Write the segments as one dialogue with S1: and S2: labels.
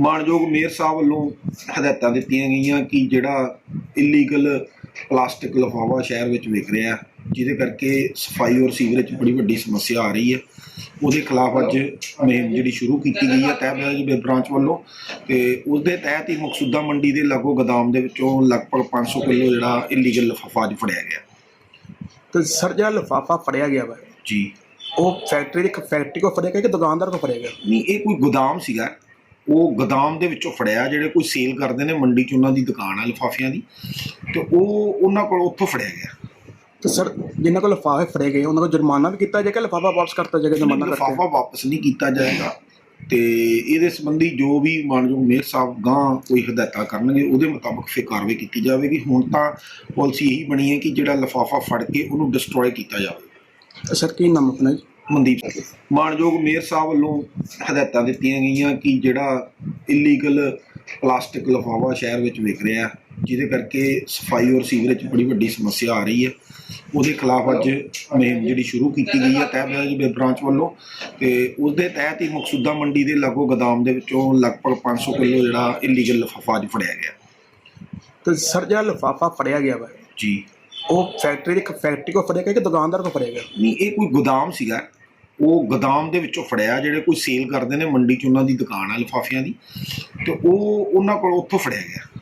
S1: ਮਾਨਯੋਗ ਮੇਅਰ ਸਾਹਿਬ ਵੱਲੋਂ ਹਦਾਇਤਾਂ ਦਿੱਤੀਆਂ ਗਈਆਂ ਕਿ ਜਿਹੜਾ ਇਲੀਗਲ ਪਲਾਸਟਿਕ ਲਿਫਾਫਾ ਸ਼ਹਿਰ ਵਿੱਚ ਵਿਕ ਰਿਹਾ ਜਿਹਦੇ ਕਰਕੇ ਸਫ਼ਾਈ ਔਰ ਸੀਵਰੇਜ ਬੜੀ ਵੱਡੀ ਸਮੱਸਿਆ ਆ ਰਹੀ ਹੈ। ਉਹਦੇ ਖਿਲਾਫ ਅੱਜ ਮੁਹਿੰਮ ਜਿਹੜੀ ਸ਼ੁਰੂ ਕੀਤੀ ਗਈ ਹੈ ਤਹਿਬਜ਼ਾਰੀ ਬ੍ਰਾਂਚ ਵੱਲੋਂ ਤੇ ਉਸ ਦੇ ਤਹਿਤ ਹੀ ਮਕਸੂਦਾ ਮੰਡੀ ਦੇ ਲਾਗੋ ਗੋਦਾਮ ਦੇ ਵਿੱਚੋਂ ਲਗਭਗ 500 ਕਿਲੋ ਜਿਹੜਾ ਇਲੀਗਲ ਲਿਫਾਫਾ ਅੱਜ ਫੜਿਆ ਗਿਆ।
S2: ਤੇ ਸਰ ਜਿਹੜਾ ਲਿਫਾਫਾ ਫੜਿਆ ਗਿਆ ਵਾ
S1: ਜੀ।
S2: ਉਹ ਫੈਕਟਰੀ ਦੀ ਫੈਕਟਰੀ ਕੋ ਫੜਿਆ ਗਿਆ ਕਿ ਦੁਕਾਨਦਾਰ ਕੋ ਫੜਿਆ ਗਿਆ?
S1: ਨਹੀਂ ਇਹ ਕੋਈ ਗੋਦਾਮ ਸੀਗਾ। ਉਹ ਗੋਦਾਮ ਦੇ ਵਿੱਚੋਂ ਫੜਿਆ ਜਿਹੜੇ ਕੋਈ ਸੇਲ ਕਰਦੇ ਨੇ ਮੰਡੀ 'ਚ ਉਹਨਾਂ ਦੀ ਦੁਕਾਨ ਆ ਲਿਫਾਫਿਆਂ ਦੀ ਤੇ ਉਹ ਉਹਨਾਂ ਕੋਲ ਉੱਥੋਂ ਫੜਿਆ ਗਿਆ।
S2: ਤੇ ਸਰ ਜਿਨ੍ਹਾਂ ਕੋਲ ਲਿਫਾਫੇ ਫੜੇ ਗਏ ਉਹਨਾਂ ਕੋਲ ਜੁਰਮਾਨਾ ਵੀ ਕੀਤਾ ਜਾਏਗਾ ਲਿਫਾਫਾ ਵਾਪਸ ਕਰਤਾ ਜਾਏਗਾ ਜੁਰਮਾਨਾ ਕਰਕੇ?
S1: ਲਿਫਾਫਾ ਵਾਪਸ ਨਹੀਂ ਕੀਤਾ ਜਾਏਗਾ। ਤੇ ਇਹਦੇ ਸੰਬੰਧੀ ਜੋ ਵੀ ਮਾਨਯੋਗ ਮੇਅਰ ਸਾਹਿਬ ਗਾਂ ਕੋਈ ਹਦਾਇਤਾਂ ਕਰਨਗੇ ਉਹਦੇ ਮੁਤਾਬਕ ਫਿਰ ਕਾਰਵਾਈ ਕੀਤੀ ਜਾਵੇਗੀ। ਹੁਣ ਤਾਂ ਪਾਲਿਸੀ ਇਹੀ ਬਣੀ ਹੈ ਕਿ ਜਿਹੜਾ ਲਿਫਾਫਾ ਫੜ ਕੇ ਉਹਨੂੰ ਡਿਸਟਰੋਏ ਕੀਤਾ ਜਾਵੇ।
S2: ਸਰ ਕੀ ਨਾਮ ਆਪਣਾ ਜੀ?
S1: ਮਨਦੀਪ ਸਿੰਘ। ਮਾਨਯੋਗ ਮੇਅਰ ਸਾਹਿਬ ਵੱਲੋਂ ਹਦਾਇਤਾਂ ਦਿੱਤੀਆਂ ਗਈਆਂ ਕਿ ਜਿਹੜਾ ਇਲੀਗਲ ਪਲਾਸਟਿਕ ਲਿਫਾਫਾ ਸ਼ਹਿਰ ਵਿੱਚ ਵਿਕ ਰਿਹਾ ਜਿਹਦੇ ਕਰਕੇ ਸਫ਼ਾਈ ਔਰ ਸੀਵਰੇਜ ਬੜੀ ਵੱਡੀ ਸਮੱਸਿਆ ਆ ਰਹੀ ਹੈ। ਉਹਦੇ ਖਿਲਾਫ ਅੱਜ ਮੁਹਿੰਮ ਜਿਹੜੀ ਸ਼ੁਰੂ ਕੀਤੀ ਗਈ ਹੈ ਤਹਿਬਜ਼ਾਰੀ ਬ੍ਰਾਂਚ ਵੱਲੋਂ ਤੇ ਉਸ ਦੇ ਤਹਿਤ ਹੀ ਮਕਸੂਦਾ ਮੰਡੀ ਦੇ ਲਾਗੋ ਗੋਦਾਮ ਦੇ ਵਿੱਚੋਂ ਲਗਭਗ 500 ਕਿਲੋ ਜਿਹੜਾ ਇਲੀਗਲ ਲਿਫਾਫਾ ਅੱਜ ਫੜਿਆ ਗਿਆ।
S2: ਤੇ ਸਰ ਜਿਹੜਾ ਲਿਫਾਫਾ ਫੜਿਆ ਗਿਆ ਵਾ
S1: ਜੀ।
S2: ਉਹ ਫੈਕਟਰੀ ਦੀ ਫੈਕਟਰੀ ਕੋ ਫੜਿਆ ਗਿਆ ਕਿ ਦੁਕਾਨਦਾਰ ਕੋ ਫੜਿਆ ਗਿਆ?
S1: ਨਹੀਂ ਇਹ ਕੋਈ ਗੋਦਾਮ ਸੀਗਾ। ਉਹ ਗੋਦਾਮ ਦੇ ਵਿੱਚੋਂ ਫੜਿਆ ਜਿਹੜੇ ਕੋਈ ਸੇਲ ਕਰਦੇ ਨੇ ਮੰਡੀ 'ਚ ਉਹਨਾਂ ਦੀ ਦੁਕਾਨ ਆ ਲਿਫਾਫਿਆਂ ਦੀ ਤੇ ਉਹ ਉਹਨਾਂ ਕੋਲ ਉੱਥੋਂ ਫੜਿਆ ਗਿਆ।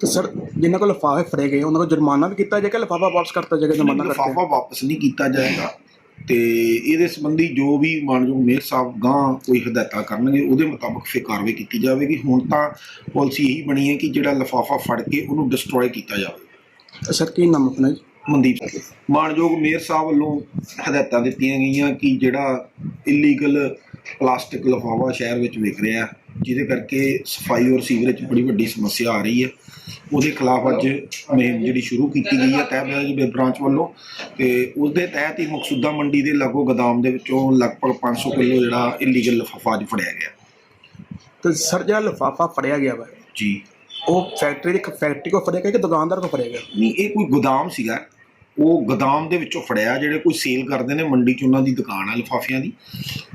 S2: ਤੇ ਸਰ ਜਿਨ੍ਹਾਂ ਕੋਲ ਲਿਫਾਫੇ ਫੜੇ ਗਏ ਉਹਨਾਂ ਕੋਲ ਜੁਰਮਾਨਾ ਵੀ ਕੀਤਾ ਜਾਏਗਾ ਲਿਫਾਫਾ ਵਾਪਸ ਕਰਤਾ ਜਾਏਗਾ ਜੁਰਮਾਨਾ ਕਰਕੇ?
S1: ਲਿਫਾਫਾ ਵਾਪਸ ਨਹੀਂ ਕੀਤਾ ਜਾਏਗਾ। ਤੇ ਇਹਦੇ ਸੰਬੰਧੀ ਜੋ ਵੀ ਮਾਨਯੋਗ ਮੇਅਰ ਸਾਹਿਬ ਗਾਂ ਕੋਈ ਹਦਾਇਤਾਂ ਕਰਨਗੇ ਉਹਦੇ ਮੁਤਾਬਕ ਫਿਰ ਕਾਰਵਾਈ ਕੀਤੀ ਜਾਵੇਗੀ। ਹੁਣ ਤਾਂ ਪਾਲਿਸੀ ਇਹੀ ਬਣੀ ਹੈ ਕਿ ਜਿਹੜਾ ਲਿਫਾਫਾ ਫੜ ਕੇ ਉਹਨੂੰ ਡਿਸਟਰੋਏ ਕੀਤਾ ਜਾਵੇ।
S2: ਸਰ ਕੀ ਨਾਮ ਆਪਣਾ ਜੀ?
S1: ਮਨਦੀਪ ਸਿੰਘ। ਮਾਨਯੋਗ ਮੇਅਰ ਸਾਹਿਬ ਵੱਲੋਂ ਹਦਾਇਤਾਂ ਦਿੱਤੀਆਂ ਗਈਆਂ ਕਿ ਜਿਹੜਾ ਇਲੀਗਲ ਪਲਾਸਟਿਕ ਲਿਫਾਫਾ ਸ਼ਹਿਰ ਵਿੱਚ ਵਿਕ ਰਿਹਾ ਜਿਹਦੇ ਕਰਕੇ ਸਫ਼ਾਈ ਔਰ ਸੀਵਰੇਜ ਬੜੀ ਵੱਡੀ ਸਮੱਸਿਆ ਆ ਰਹੀ ਹੈ। ਉਹਦੇ ਖਿਲਾਫ ਅੱਜ ਮੁਹਿੰਮ ਜਿਹੜੀ ਸ਼ੁਰੂ ਕੀਤੀ ਗਈ ਹੈ ਤਹਿਬਜ਼ਾਰੀ ਬ੍ਰਾਂਚ ਵੱਲੋਂ ਤੇ ਉਸ ਦੇ ਤਹਿਤ ਹੀ ਮਕਸੂਦਾ ਮੰਡੀ ਦੇ ਲਾਗੋ ਗੋਦਾਮ ਦੇ ਵਿੱਚੋਂ ਲਗਭਗ 500 ਕਿਲੋ ਜਿਹੜਾ ਇਲੀਗਲ ਲਿਫਾਫਾ ਅੱਜ ਫੜਿਆ ਗਿਆ।
S2: ਤੇ ਸਰ ਜਿਹੜਾ ਲਿਫਾਫਾ ਫੜਿਆ ਗਿਆ ਵਾ
S1: ਜੀ।
S2: ਉਹ ਫੈਕਟਰੀ ਦੀ ਫੈਕਟਰੀ ਕੋ ਫੜਿਆ ਗਿਆ ਕਿ ਦੁਕਾਨਦਾਰ ਕੋ ਫੜਿਆ ਗਿਆ?
S1: ਨਹੀਂ ਇਹ ਕੋਈ ਗੋਦਾਮ ਸੀਗਾ। ਉਹ ਗੋਦਾਮ ਦੇ ਵਿੱਚੋਂ ਫੜਿਆ ਜਿਹੜੇ ਕੋਈ ਸੇਲ ਕਰਦੇ ਨੇ ਮੰਡੀ 'ਚ ਉਹਨਾਂ ਦੀ ਦੁਕਾਨ ਆ ਲਿਫਾਫਿਆਂ ਦੀ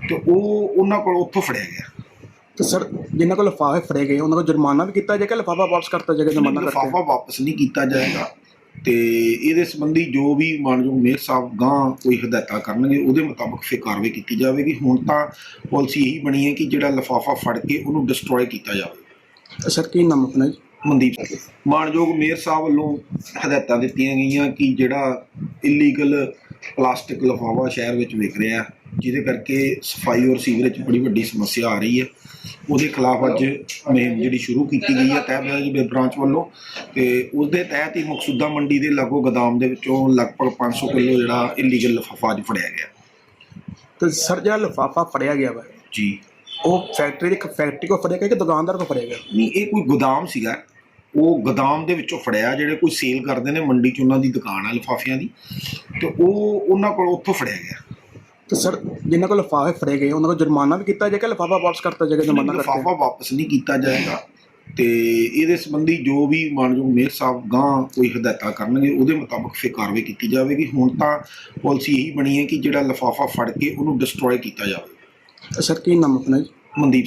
S1: ਤੇ ਉਹ ਉਹਨਾਂ ਕੋਲ ਉੱਥੋਂ ਫੜਿਆ ਗਿਆ।
S2: ਤੇ ਸਰ ਜਿਨ੍ਹਾਂ ਕੋਲ ਲਿਫਾਫੇ ਫੜੇ ਗਏ ਉਹਨਾਂ ਕੋਲ ਜੁਰਮਾਨਾ ਵੀ ਕੀਤਾ ਜਾਏਗਾ ਲਿਫਾਫਾ ਵਾਪਸ ਕਰਤਾ ਜਾਏਗਾ ਜੁਰਮਾਨਾ ਕਰਕੇ?
S1: ਲਿਫਾਫਾ ਵਾਪਸ ਨਹੀਂ ਕੀਤਾ ਜਾਏਗਾ। ਤੇ ਇਹਦੇ ਸੰਬੰਧੀ ਜੋ ਵੀ ਮਾਨਯੋਗ ਮੇਅਰ ਸਾਹਿਬ ਗਾਂ ਕੋਈ ਹਦਾਇਤਾਂ ਕਰਨਗੇ ਉਹਦੇ ਮੁਤਾਬਕ ਫਿਰ ਕਾਰਵਾਈ ਕੀਤੀ ਜਾਵੇਗੀ। ਹੁਣ ਤਾਂ ਪਾਲਿਸੀ ਇਹੀ ਬਣੀ ਹੈ ਕਿ ਜਿਹੜਾ ਲਿਫਾਫਾ ਫੜ ਕੇ ਉਹਨੂੰ ਡਿਸਟਰੋਏ ਕੀਤਾ ਜਾਵੇ।
S2: ਸਰ ਕੀ ਨਾਮ ਆਪਣਾ ਜੀ?
S1: ਮਨਦੀਪ ਸਿੰਘ। ਮਾਨਯੋਗ ਮੇਅਰ ਸਾਹਿਬ ਵੱਲੋਂ ਹਦਾਇਤਾਂ ਦਿੱਤੀਆਂ ਗਈਆਂ ਕਿ ਜਿਹੜਾ ਇਲੀਗਲ ਪਲਾਸਟਿਕ ਲਿਫਾਫਾ ਸ਼ਹਿਰ ਵਿੱਚ ਵਿਕ ਰਿਹਾ ਜਿਹਦੇ ਕਰਕੇ ਸਫ਼ਾਈ ਔਰ ਸੀਵਰੇਜ 'ਚ ਬੜੀ ਵੱਡੀ ਸਮੱਸਿਆ ਆ ਰਹੀ ਹੈ। ਉਹਦੇ ਖਿਲਾਫ ਅੱਜ ਮੁਹਿੰਮ ਜਿਹੜੀ ਸ਼ੁਰੂ ਕੀਤੀ ਗਈ ਹੈ ਤਹਿਬਜ਼ਾਰੀ ਬ੍ਰਾਂਚ ਵੱਲੋਂ ਤੇ ਉਸ ਦੇ ਤਹਿਤ ਹੀ ਮਕਸੂਦਾ ਮੰਡੀ ਦੇ ਲਾਗੋ ਗੋਦਾਮ ਦੇ ਵਿੱਚੋਂ ਲਗਭਗ 500 ਕਿਲੋ ਜਿਹੜਾ ਇਲੀਗਲ ਲਿਫਾਫਾ ਅੱਜ ਫੜਿਆ ਗਿਆ।
S2: ਤੇ ਸਰ ਜਿਹੜਾ ਲਿਫਾਫਾ ਫੜਿਆ ਗਿਆ ਵਾ
S1: ਜੀ।
S2: ਉਹ ਫੈਕਟਰੀ ਦੀ ਫੈਕਟਰੀ ਕੋ ਫੜਿਆ ਗਿਆ ਕਿ ਦੁਕਾਨਦਾਰ ਕੋ ਫੜਿਆ ਗਿਆ?
S1: ਨਹੀਂ ਇਹ ਕੋਈ ਗੋਦਾਮ ਸੀਗਾ। ਉਹ ਗੋਦਾਮ ਦੇ ਵਿੱਚੋਂ ਫੜਿਆ ਜਿਹੜੇ ਕੋਈ ਸੇਲ ਕਰਦੇ ਨੇ ਮੰਡੀ 'ਚ ਉਹਨਾਂ ਦੀ ਦੁਕਾਨ ਆ ਲਿਫਾਫਿਆਂ ਦੀ ਤੇ ਉਹ ਉਹਨਾਂ ਕੋਲ ਉੱਥੋਂ ਫੜਿਆ ਗਿਆ।
S2: ਤੇ ਸਰ ਜਿਨ੍ਹਾਂ ਕੋਲ ਲਿਫਾਫੇ ਫੜੇ ਗਏ ਉਹਨਾਂ ਕੋਲ ਜੁਰਮਾਨਾ ਵੀ ਕੀਤਾ ਜਾਏਗਾ ਲਿਫਾਫਾ ਵਾਪਸ ਕਰਤਾ ਜਾਏਗਾ ਜੁਰਮਾਨਾ ਕਰਕੇ?
S1: ਲਿਫਾਫਾ ਵਾਪਸ ਨਹੀਂ ਕੀਤਾ ਜਾਏਗਾ। ਤੇ ਇਹਦੇ ਸੰਬੰਧੀ ਜੋ ਵੀ ਮਾਨਯੋਗ ਮੇਅਰ ਸਾਹਿਬ ਗਾਂ ਕੋਈ ਹਦਾਇਤਾਂ ਕਰਨਗੇ ਉਹਦੇ ਮੁਤਾਬਕ ਫਿਰ ਕਾਰਵਾਈ ਕੀਤੀ ਜਾਵੇਗੀ। ਹੁਣ ਤਾਂ ਪਾਲਿਸੀ ਇਹੀ ਬਣੀ ਹੈ ਕਿ ਜਿਹੜਾ ਲਿਫਾਫਾ ਫੜ ਕੇ ਉਹਨੂੰ ਡਿਸਟਰੋਏ ਕੀਤਾ ਜਾਵੇ।
S2: ਸਰ ਕੀ ਨਾਮ ਆਪਣਾ ਜੀ?
S1: ਮਨਦੀਪ